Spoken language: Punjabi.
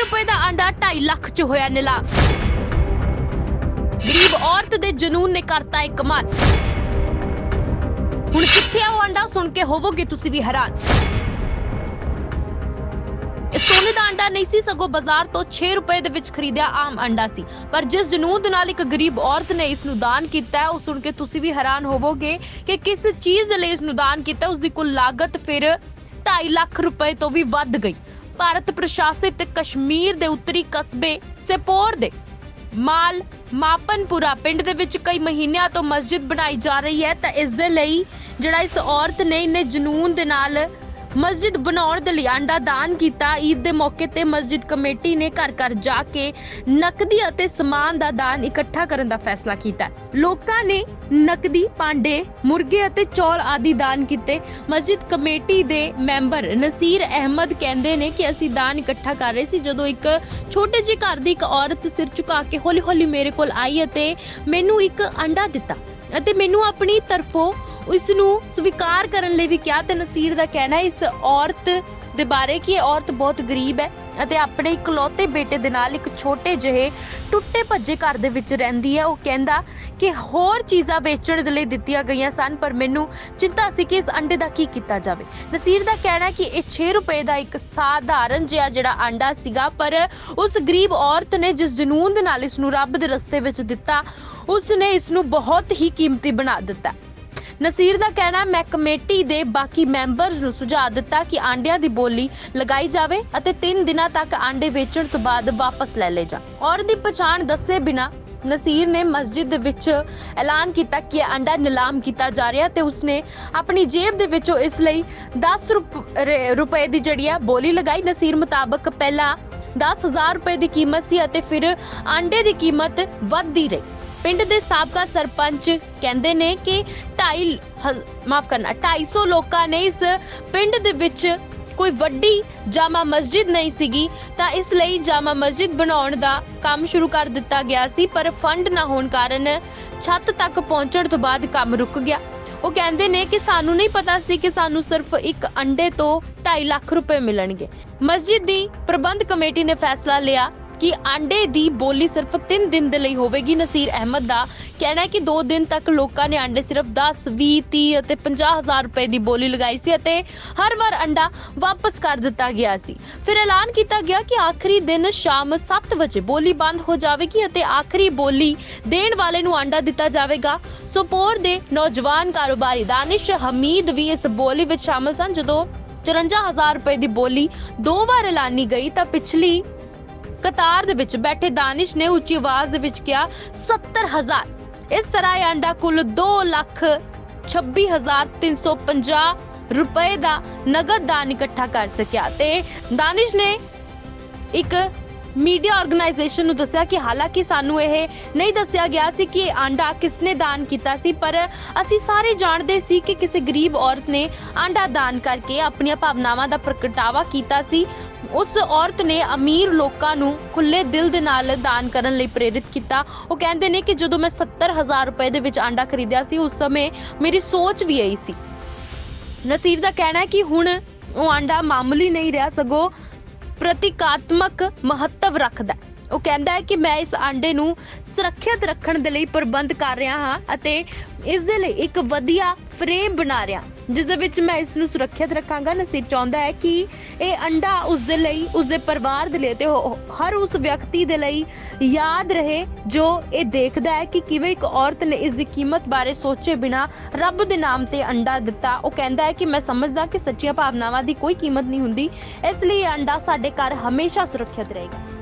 ਰੁਪਏ ਦਾ ਆਂਡਾ 2.5 ਲੱਖ ਚ ਹੋਇਆ ਨਿਲਾਮ ਗਰੀਬ ਔਰਤ ਦੇ ਜਨੂਨ ਨੇ ਕਰਤਾ ਇੱਕ ਕਮਾਲ ਹੁਣ ਕਿੱਥੇ ਆ ਉਹ ਆਂਡਾ ਸੁਣ ਕੇ ਹੋਵੋਗੇ ਤੁਸੀਂ ਵੀ ਹੈਰਾਨ? ਇਹ ਸੋਨੇ ਦਾ ਅੰਡਾ ਨਹੀਂ ਸੀ, ਸਗੋਂ ਬਾਜ਼ਾਰ ਤੋਂ 6 ਰੁਪਏ ਦੇ ਵਿੱਚ ਖਰੀਦਿਆ ਆਮ ਅੰਡਾ ਸੀ। ਪਰ ਜਿਸ ਜਨੂਨ ਦੇ ਨਾਲ ਇੱਕ ਗਰੀਬ ਔਰਤ ਨੇ ਇਸ ਨੂੰ ਦਾਨ ਕੀਤਾ, ਉਹ ਸੁਣ ਕੇ ਤੁਸੀਂ ਵੀ ਹੈਰਾਨ ਹੋਵੋਗੇ ਕਿ ਕਿਸ ਚੀਜ਼ ਲਈ ਇਸ ਨੂੰ ਦਾਨ ਕੀਤਾ ਉਸ ਦੀ ਕੁੱਲ ਲਾਗਤ ਫਿਰ 2.5 ਲੱਖ ਰੁਪਏ ਤੋਂ ਵੀ ਵੱਧ ਗਈ। ਭਾਰਤ ਪ੍ਰਸ਼ਾਸਿਤ ਕਸ਼ਮੀਰ ਦੇ ਉੱਤਰੀ ਕਸਬੇ ਸੇਪੋਰ ਦੇ ਮਾਲ ਮਾਪਨਪੁਰਾ ਪਿੰਡ ਦੇ ਵਿੱਚ ਕਈ ਮਹੀਨਿਆਂ ਤੋਂ ਮਸਜਿਦ ਬਣਾਈ ਜਾ ਰਹੀ ਹੈ ਤਾਂ ਇਸ ਦੇ ਲਈ ਜਿਹੜਾ ਇਸ ਔਰਤ ਨੇ, ਇਹਨੇ ਜਨੂਨ ਦੇ ਨਾਲ ਮਸਜਿਦ ਬਣਾਉਣ ਦੇ ਲਈ ਆਂਡਾ ਦਾਨ ਕੀਤਾ। ਈਦ ਦੇ ਮੌਕੇ ਤੇ ਮਸਜਿਦ ਕਮੇਟੀ ਨੇ ਘਰ ਘਰ ਜਾ ਕੇ ਨਕਦੀ ਅਤੇ ਸਮਾਨ ਦਾ ਦਾਨ ਇਕੱਠਾ ਕਰਨ ਦਾ ਫੈਸਲਾ ਕੀਤਾ। ਲੋਕਾਂ ਨੇ ਨਕਦੀ ਪਾਂਡੇ ਮੁਰਗੇ ਅਤੇ ਚੌਲ ਆਦਿ ਦਾਨ ਕੀਤੇ। ਮਸਜਿਦ ਕਮੇਟੀ ਦੇ ਮੈਂਬਰ ਨਸੀਰ ਅਹਿਮਦ ਕਹਿੰਦੇ ਨੇ ਕਿ ਅਸੀਂ ਦਾਨ ਇਕੱਠਾ ਕਰ ਰਹੇ ਸੀ, ਜਦੋਂ ਇੱਕ ਛੋਟੇ ਜਿਹੇ ਘਰ ਦੀ ਇੱਕ ਔਰਤ ਸਿਰ ਝੁਕਾ ਕੇ ਹੌਲੀ-ਹੌਲੀ ਮੇਰੇ ਕੋਲ ਆਈ ਅਤੇ ਮੈਨੂੰ ਇੱਕ ਅੰਡਾ ਦਿੱਤਾ ਅਤੇ ਮੈਨੂੰ ਆਪਣੀ ਤਰਫੋਂ ਇਸ ਨੂੰ ਸਵੀਕਾਰ ਕਰਨ ਲਈ ਵੀ ਕਿਹਾ ਤੇ ਨਸੀਰ ਦਾ ਕਹਿਣਾ ਇਸ ਔਰਤ ਦੇ ਬਾਰੇ ਕਿ ਇਹ ਔਰਤ ਬਹੁਤ ਗਰੀਬ ਹੈ ਅਤੇ ਆਪਣੇ ਇਕਲੌਤੇ ਬੇਟੇ ਦੇ ਨਾਲ ਇੱਕ ਛੋਟੇ ਜਿਹੇ ਟੁੱਟੇ ਭੱਜੇ ਘਰ ਦੇ ਵਿੱਚ ਰਹਿੰਦੀ ਹੈ। ਉਹ ਕਹਿੰਦਾ ਕਿ ਹੋਰ ਚੀਜ਼ਾਂ ਵੇਚਣ ਦੇ ਲਈ ਦਿੱਤੀਆਂ ਗਈਆਂ ਸਨ, ਪਰ ਮੈਨੂੰ ਚਿੰਤਾ ਸੀ ਕਿ ਇਸ ਅੰਡੇ ਦਾ ਕੀ ਕੀਤਾ ਜਾਵੇ। ਨਸੀਰ ਦਾ ਕਹਿਣਾ ਕਿ ਇਹ 6 ਰੁਪਏ ਦਾ ਇੱਕ ਸਾਧਾਰਨ ਜਿਹਾ ਜਿਹੜਾ ਅੰਡਾ ਸੀਗਾ, ਪਰ ਉਸ ਗਰੀਬ ਔਰਤ ਨੇ ਜਿਸ ਜਨੂਨ ਦੇ ਨਾਲ ਇਸ ਨੂੰ ਰੱਬ ਦੇ ਰਸਤੇ ਵਿੱਚ ਦਿੱਤਾ ਉਸ ਨੇ ਇਸ ਨੂੰ ਬਹੁਤ ਹੀ ਕੀਮਤੀ ਬਣਾ ਦਿੱਤਾ। ਨਸੀਰ ਦਾ ਕਹਿਣਾ, ਮੈਂ ਕਮੇਟੀ ਦੇ ਬਾਕੀ ਮੈਂਬਰਸ ਨੂੰ ਸੁਝਾਅ ਦਿੱਤਾ ਕਿ ਆਂਡਿਆਂ ਦੀ ਬੋਲੀ ਲਗਾਈ ਜਾਵੇ ਅਤੇ 3 ਦਿਨਾਂ ਤੱਕ ਆਂਡੇ ਵੇਚਣ ਤੋਂ ਬਾਅਦ ਵਾਪਸ ਲੈ ਲਏ ਜਾਣ। ਔਰਤ ਦੀ ਪਛਾਣ ਦੱਸੇ ਬਿਨਾ ਨਸੀਰ ਨੇ ਮਸਜਿਦ ਦੇ ਵਿੱਚ ਐਲਾਨ ਕੀਤਾ ਕਿ ਇਹ ਅੰਡਾ ਨਿਲਾਮ ਕੀਤਾ ਜਾ ਰਿਹਾ ਤੇ ਉਸਨੇ ਆਪਣੀ ਜੇਬ ਦੇ ਵਿੱਚੋਂ ਇਸ ਲਈ 10 ਰੁਪ- ਰੁਪਏ ਦੀ ਜਿਹੜੀ ਆ ਬੋਲੀ ਲਗਾਈ। ਨਸੀਰ ਮੁਤਾਬਕ ਪਹਿਲਾਂ 10000 ਰੁਪਏ ਦੀ ਕੀਮਤ ਸੀ ਅਤੇ ਫਿਰ ਆਂਡੇ ਦੀ ਕੀਮਤ ਵੱਧਦੀ ਰਹੀ। ਪਿੰਡ ਦੇ ਸਾਬਕਾ ਸਰਪੰਚ ਕਹਿੰਦੇ ਨੇ ਕਿ 2.5 ਮਾਫ ਕਰਨਾ 250 ਲੋਕਾਂ ਨੇ ਇਸ ਪਿੰਡ ਦੇ ਵਿੱਚ ਕੋਈ ਵੱਡੀ ਜਾਮਾ ਮਸਜਿਦ ਨਹੀਂ ਸੀਗੀ, ਤਾਂ ਇਸ ਲਈ ਜਾਮਾ ਮਸਜਿਦ ਬਣਾਉਣ ਦਾ ਕੰਮ ਸ਼ੁਰੂ ਕਰ ਦਿੱਤਾ ਗਿਆ ਸੀ, ਪਰ ਫੰਡ ਨਾ ਹੋਣ ਕਾਰਨ ਛੱਤ ਤੱਕ ਪਹੁੰਚਣ ਤੋਂ ਬਾਅਦ ਕੰਮ ਰੁਕ ਗਿਆ। ਉਹ ਕਹਿੰਦੇ ਨੇ ਕਿ ਸਾਨੂੰ ਨਹੀਂ ਪਤਾ ਸੀ ਕਿ ਸਾਨੂੰ ਸਿਰਫ ਇੱਕ ਅੰਡੇ ਤੋਂ 2.5 ਲੱਖ ਰੁਪਏ ਮਿਲਣਗੇ। ਮਸਜਿਦ ਦੀ ਪ੍ਰਬੰਧ ਕਮੇਟੀ ਨੇ ਫੈਸਲਾ ਲਿਆ ਕਿ ਆਂਡੇ ਦੀ ਬੋਲੀ ਸਿਰਫ 3 ਦਿਨ ਦੇ ਲਈ ਹੋਵੇਗੀ। ਨਸੀਰ ਅਹਿਮਦ ਦਾ ਕਹਿਣਾ ਹੈ ਕਿ 2 ਦਿਨ ਤੱਕ ਲੋਕਾਂ ਨੇ ਆਂਡੇ ਸਿਰਫ 10 20 30 ਅਤੇ 50000 ਰੁਪਏ ਦੀ ਬੋਲੀ ਲਗਾਈ ਸੀ ਅਤੇ ਹਰ ਵਾਰ ਅੰਡਾ ਵਾਪਸ ਕਰ ਦਿੱਤਾ ਗਿਆ ਸੀ। ਫਿਰ ਐਲਾਨ ਕੀਤਾ ਗਿਆ ਕਿ ਆਖਰੀ ਦਿਨ ਸ਼ਾਮ 7 ਵਜੇ ਬੋਲੀ ਬੰਦ ਹੋ ਜਾਵੇਗੀ ਅਤੇ ਆਖਰੀ ਬੋਲੀ ਦੇਣ ਵਾਲੇ ਨੂੰ ਆਂਡਾ ਦਿੱਤਾ ਜਾਵੇਗਾ। ਸੋਪੋਰ ਦੇ ਨੌਜਵਾਨ ਕਾਰੋਬਾਰੀ ਦਾਨਿਸ਼ ਹਮੀਦ ਵੀ ਇਸ ਬੋਲੀ ਵਿੱਚ ਸ਼ਾਮਲ ਸਨ। ਜਦੋਂ 54000 ਰੁਪਏ ਦੀ ਬੋਲੀ ਦੋ ਵਾਰ ਐਲਾਨੀ ਗਈ ਤਾਂ ਪਿਛਲੀ ਕਤਾਰ ਦੇ ਵਿੱਚ ਬੈਠੇ ਦਾਨਿਸ਼ ਨੇ ਉੱਚੀ ਆਵਾਜ਼ ਦੇ ਵਿੱਚ ਕਿਹਾ 70000 ਇਸ ਤਰ੍ਹਾਂ ਇਹ ਅੰਡਾ ਕੁੱਲ 2 ਲੱਖ 26350 ਰੁਪਏ ਦਾ ਨਗਦ ਦਾਨ ਇਕੱਠਾ ਕਰ ਸਕਿਆ। ਤੇ ਦਾਨਿਸ਼ ਨੇ ਇੱਕ ਮੀਡੀਆ ਆਰਗੇਨਾਈਜੇਸ਼ਨ ਨੂੰ ਦੱਸਿਆ ਕਿ ਹਾਲਾਂਕਿ ਸਾਨੂੰ ਇਹ ਨਹੀਂ ਦੱਸਿਆ ਗਿਆ ਸੀ ਕਿ ਇਹ ਆਂਡਾ ਕਿਸਨੇ ਦਾਨ ਕੀਤਾ ਸੀ, ਪਰ ਅਸੀਂ ਸਾਰੇ ਜਾਣਦੇ ਸੀ ਕਿ ਕਿਸੇ ਗਰੀਬ ਔਰਤ ਨੇ ਆਂਡਾ ਦਾਨ ਕਰਕੇ ਆਪਣੀਆਂ ਭਾਵਨਾਵਾਂ ਦਾ ਪ੍ਰਗਟਾਵਾ ਕੀਤਾ ਸੀ। ਉਸ ਔਰਤ ਨੇ ਅਮੀਰ ਲੋਕਾਂ ਨੂੰ ਖੁੱਲੇ ਦਿਲ ਦੇ ਨਾਲ ਦਾਨ ਕਰਨ ਲਈ ਪ੍ਰੇਰਿਤ ਕੀਤਾ। ਉਹ ਕਹਿੰਦੇ ਨੇ ਕਿ ਜਦੋਂ ਮੈਂ 70000 ਰੁਪਏ ਦੇ ਵਿੱਚ ਆਂਡਾ ਖਰੀਦਿਆ ਸੀ, ਉਸ ਸਮੇਂ ਮੇਰੀ ਸੋਚ ਵੀ ਇਹੀ ਸੀ। ਨਸੀਰ ਦਾ ਕਹਿਣਾ ਹੈ ਕਿ ਹੁਣ ਉਹ ਆਂਡਾ ਮਾਮੂਲੀ ਨਹੀਂ ਰਿਹਾ ਸਗੋਂ ਪ੍ਰਤੀਕਾਤਮਕ ਮਹੱਤਵ ਰੱਖਦਾ ਹੈ। ਉਹ ਕਹਿੰਦਾ ਹੈ ਕਿ ਮੈਂ ਇਸ ਆਂਡੇ ਨੂੰ ਸੁਰੱਖਿਅਤ ਰੱਖਣ ਦੇ ਲਈ ਪ੍ਰਬੰਧ ਕਰ ਰਿਹਾ ਹਾਂ ਅਤੇ ਇਸ ਦੇ ਲਈ ਇੱਕ ਵਧੀਆ ਫਰੇਮ ਬਣਾ ਰਿਹਾ। ਜਿਸ ਦੇ ਵਿੱਚ ਮੈਂ ਇਸ ਨੂੰ ਸੁਰੱਖਿਅਤ ਰੱਖਾਂਗਾ। ਨਸੀਰ ਚਾਹੁੰਦਾ ਹੈ ਕਿ ਇਹ ਅੰਡਾ ਉਸ ਦੇ ਲਈ, ਉਸ ਦੇ ਪਰਿਵਾਰ ਦੇ ਲਈ ਤੇ ਹਰ ਉਸ ਵਿਅਕਤੀ ਦੇ ਲਈ ਯਾਦ ਰਹੇ, ਜੋ ਇਹ ਦੇਖਦਾ ਹੈ ਕਿ ਕਿਵੇਂ ਇੱਕ ਔਰਤ ਨੇ ਇਸ ਦੀ ਕੀਮਤ ਬਾਰੇ ਸੋਚੇ ਬਿਨਾ ਰੱਬ ਦੇ ਨਾਮ ਤੇ ਅੰਡਾ ਦਿੱਤਾ। ਉਹ ਕਹਿੰਦਾ ਹੈ ਕਿ ਮੈਂ ਸਮਝਦਾ ਕਿ ਸੱਚੀਆਂ ਭਾਵਨਾਵਾਂ ਦੀ ਕੋਈ ਕੀਮਤ ਨਹੀਂ ਹੁੰਦੀ। ਇਸ ਲਈ ਇਹ ਅੰਡਾ ਸਾਡੇ ਘਰ ਹਮੇਸ਼ਾ ਸੁਰੱਖਿਅਤ ਰਹੇਗਾ।